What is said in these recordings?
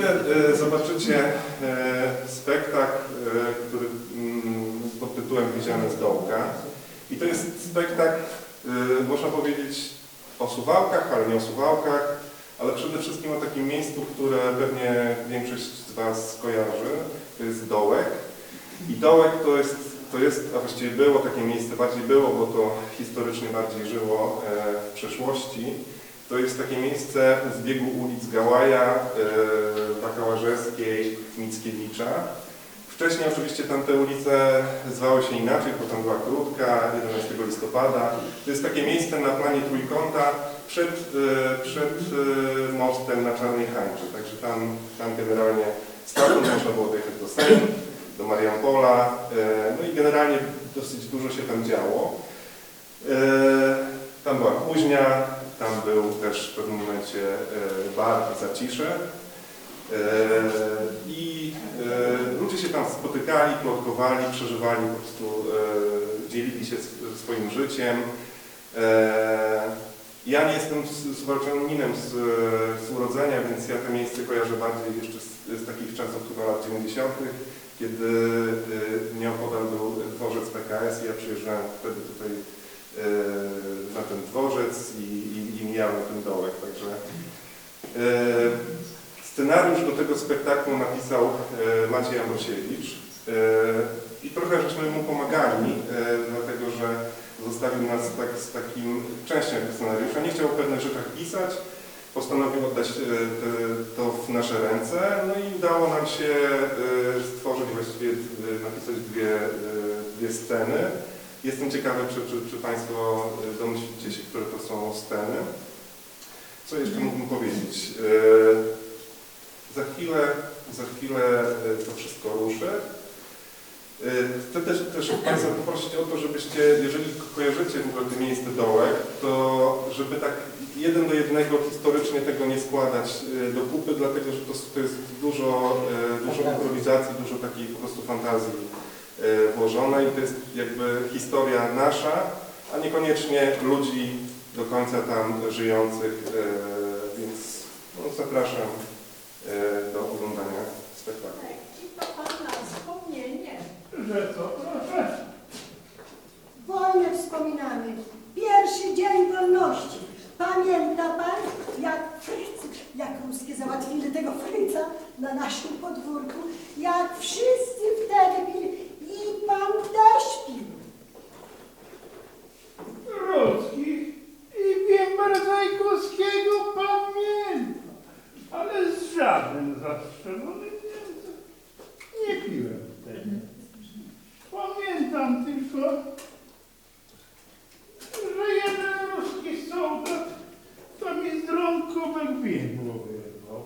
Chwilę e, zobaczycie spektakl, e, który mm, pod tytułem Widziane z dołka. I to jest spektakl, e, można powiedzieć, o Suwałkach, ale nie o Suwałkach, ale przede wszystkim o takim miejscu, które pewnie większość z Was kojarzy. To jest Dołek. I Dołek to jest, to jest, a właściwie było takie miejsce, bardziej było, bo to historycznie bardziej żyło w przeszłości. To jest takie miejsce z biegu ulic Gałaja, e, Bakałażewskiej, Mickiewicza. Wcześniej oczywiście tamte ulice zwały się inaczej, potem była krótka, 11 listopada. To jest takie miejsce na planie trójkąta przed, e, przed e, mostem na Czarnej Hańczy. Także tam, tam generalnie stamtąd można było dojechać do Sejmu, do Mariampola. e, No i generalnie dosyć dużo się tam działo. E, Tam była kuźnia, tam był też w pewnym momencie e, bar Zacisze. I e, ludzie się tam spotykali, plotkowali, przeżywali, po prostu e, dzielili się sw- swoim życiem. Ja nie jestem Suwalczaninem z, z urodzenia, więc ja to miejsce kojarzę bardziej jeszcze z, z takich czasów chyba lat 90., kiedy nieopodal był dworzec PKS i ja przyjeżdżałem wtedy tutaj na ten dworzec i, i, i mijałem ten dołek. Także e, scenariusz do tego spektaklu napisał e, Maciej Ambrosiewicz e, i trochę żeśmy mu pomagali, e, dlatego że zostawił nas tak, z takim częścią scenariusza. Nie chciał o pewnych rzeczach pisać, postanowił oddać e, to w nasze ręce, no i udało nam się e, stworzyć właściwie, e, napisać dwie, e, dwie sceny. Jestem ciekawy, czy, czy, czy Państwo e, domyślicie się, które to są sceny. Co jeszcze mógłbym powiedzieć? E, Za chwilę, za chwilę e, to wszystko ruszy. E, Chcę też, też Państwa poprosić o to, żebyście, jeżeli kojarzycie w ogóle to miejsce dołek, to żeby tak jeden do jednego historycznie tego nie składać do kupy, dlatego że to, to jest dużo, dużo improwizacji, dużo takiej po prostu fantazji e, włożone i to jest jakby historia nasza, a niekoniecznie ludzi do końca tam żyjących, e, więc no, zapraszam e, do oglądania spektaklu. I to Pana wspomnienie. Że co, proszę? Wojnę wspominamy. Pierwszy dzień wolności. Pamięta Pan, jak Frycy, jak ruskie załatwili tego Fryca na naszym podwórku, jak wszyscy wtedy pili i Pan też pił. Ruskich i wiem Bardzajkowskiego pamiętam, ale z żadnym zastrzelonym Niemcem nie piłem wtedy. Pamiętam tylko, że jeden ruski soldat to mi z rąkówek biegło wyrwał.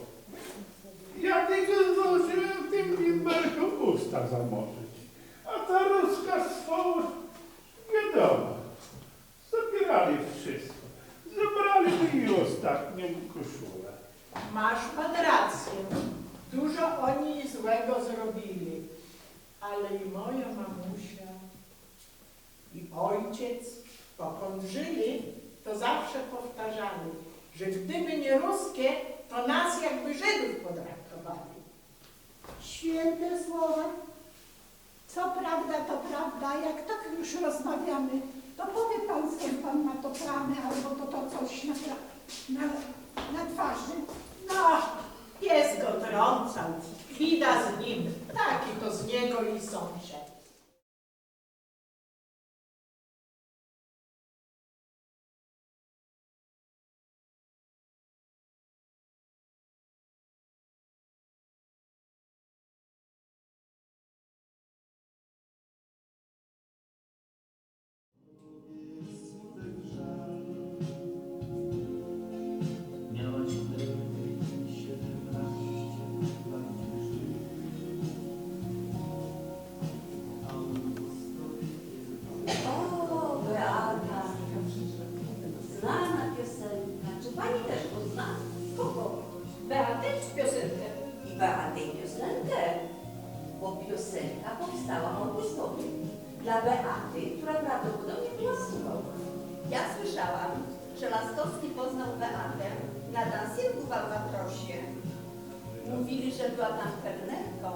Ja tylko zdążyłem tym bimberkom usta zamorzyć, a ta ruska swołocz wiadomo. Zabierali wszystko. Zabrali mi ostatnią koszulę. Masz pan rację. Dużo oni złego zrobili. Ale i moja mamusia, i ojciec, dokąd żyli, to zawsze powtarzali, że gdyby nie ruskie, to nas jakby Żydów potraktowali. Święte słowa. Co prawda, to prawda. Jak tak już rozmawiamy, to powie Pan, skąd Pan ma to plamy albo to, to coś na, na, na twarzy. No, pies go trącał, kwida z nim, taki to z niego i sąsiad. O, Beata. Znana piosenka. Czy pani też go zna? Kogo? Beatę czy piosenkę? I Beatę i piosenkę. Bo piosenka powstała Augustowi. Dla Beaty, która prawdopodobnie była Suwałką. Ja słyszałam, że Laskowski poznał Beatę na dansierku w Albatrosie. Mówili, że była tam kelnerką.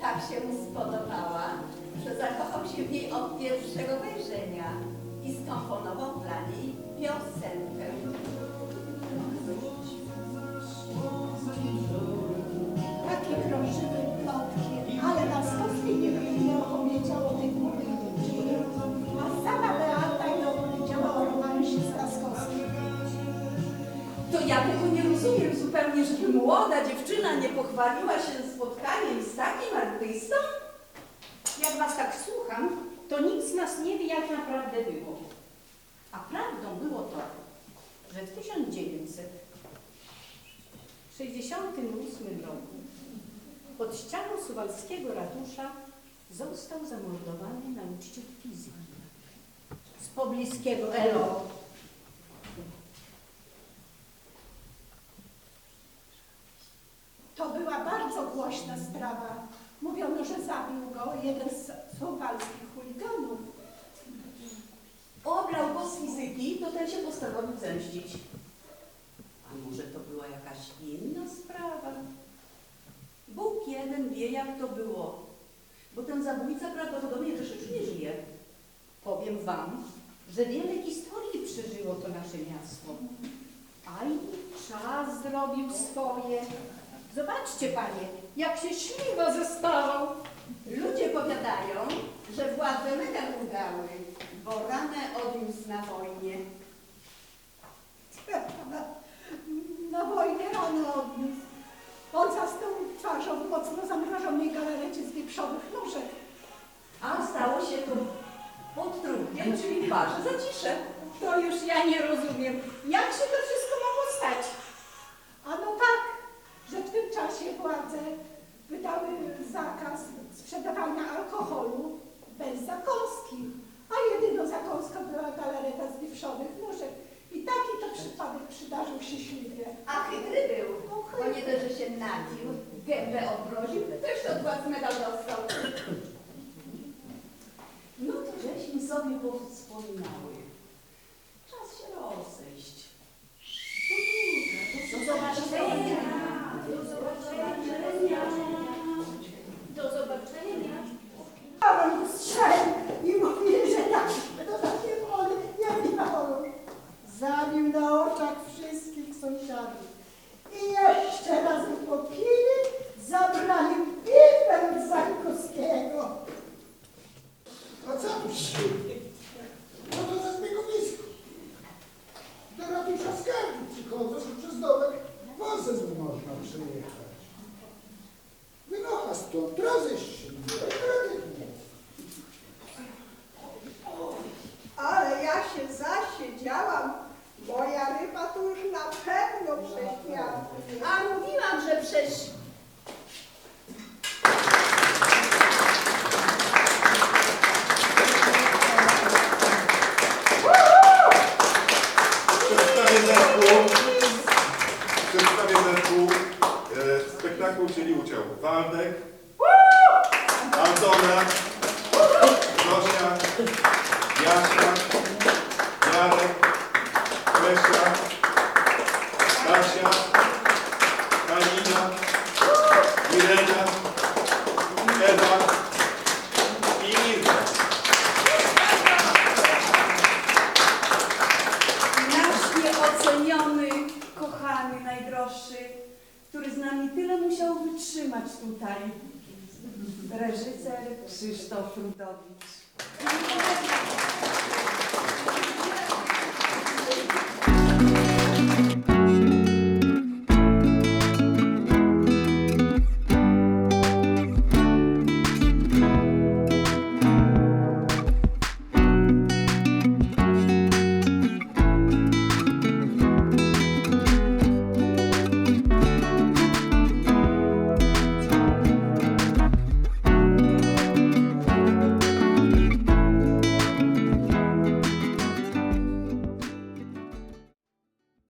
Tak się mu spodobała, że zakochał się w niej od pierwszego wejrzenia i skomponował dla niej piosenkę. Takie krążyły plotki, ale Laskowski nie, nie opowiedział o tej młodej dziewczynie, a sama Beata nie opowiedziała o romansie z Laskowskim. To ja tego nie rozumiem zupełnie, żeby młoda dziewczyna nie pochwaliła się spotkaniem z takim artystą. Jak was tak słucham, to nikt z nas nie wie, jak naprawdę było. A prawdą było to, że w 1968 roku pod ścianą suwalskiego ratusza został zamordowany nauczyciel fizyki z pobliskiego ELO. To była bardzo głośna sprawa. Mówiono, że zabił go jeden z suwalskich chuliganów. Oblał go z fizyki, to ten się A może to była jakaś inna sprawa? Bóg jeden wie, jak to było. Bo ten zabójca prawdopodobnie też już nie żyje. Powiem wam, że wiele historii przeżyło to nasze miasto. A i czas zrobił swoje. Zobaczcie panie, jak się śliwa zestawał. Ludzie powiadają, że władze mega udały, bo ranę odniósł na wojnie. Na wojnie rano odniósł. On zasnął twarzą w mocno zamrożonej galarecie z wieprzowych nóżek. Nadził, gębę obroził, też od władz medal dostał. No to żeśmy sobie powspominały. Czas się rozejść. Do zobaczenia. Do zobaczenia. Do zobaczenia. A on strzelił i mówili, że tak, to takie wody, nie miało. Zabił na oczach wszystkich sąsiadów. I jeszcze raz popili, zabrali piwem z Zankowskiego. A co tu się? No to za zbiegowisko. Do ratusza skarbu przychodzą, że przez dołek wozem nie można przejechać. Wynocha stąd, rozejść się, nie nie. Ale ja się zasiedziałam. Moja ryba tu już na pewno prześmiała. A mówiłam, że przecież Przedstawię zespół. Przedstawię zespół. E, spektaklu wzięli udział Waldek, Antona, Zosia, Jasia, Jarek, Kresia, Kasia, Kalina, terceira está formal disso.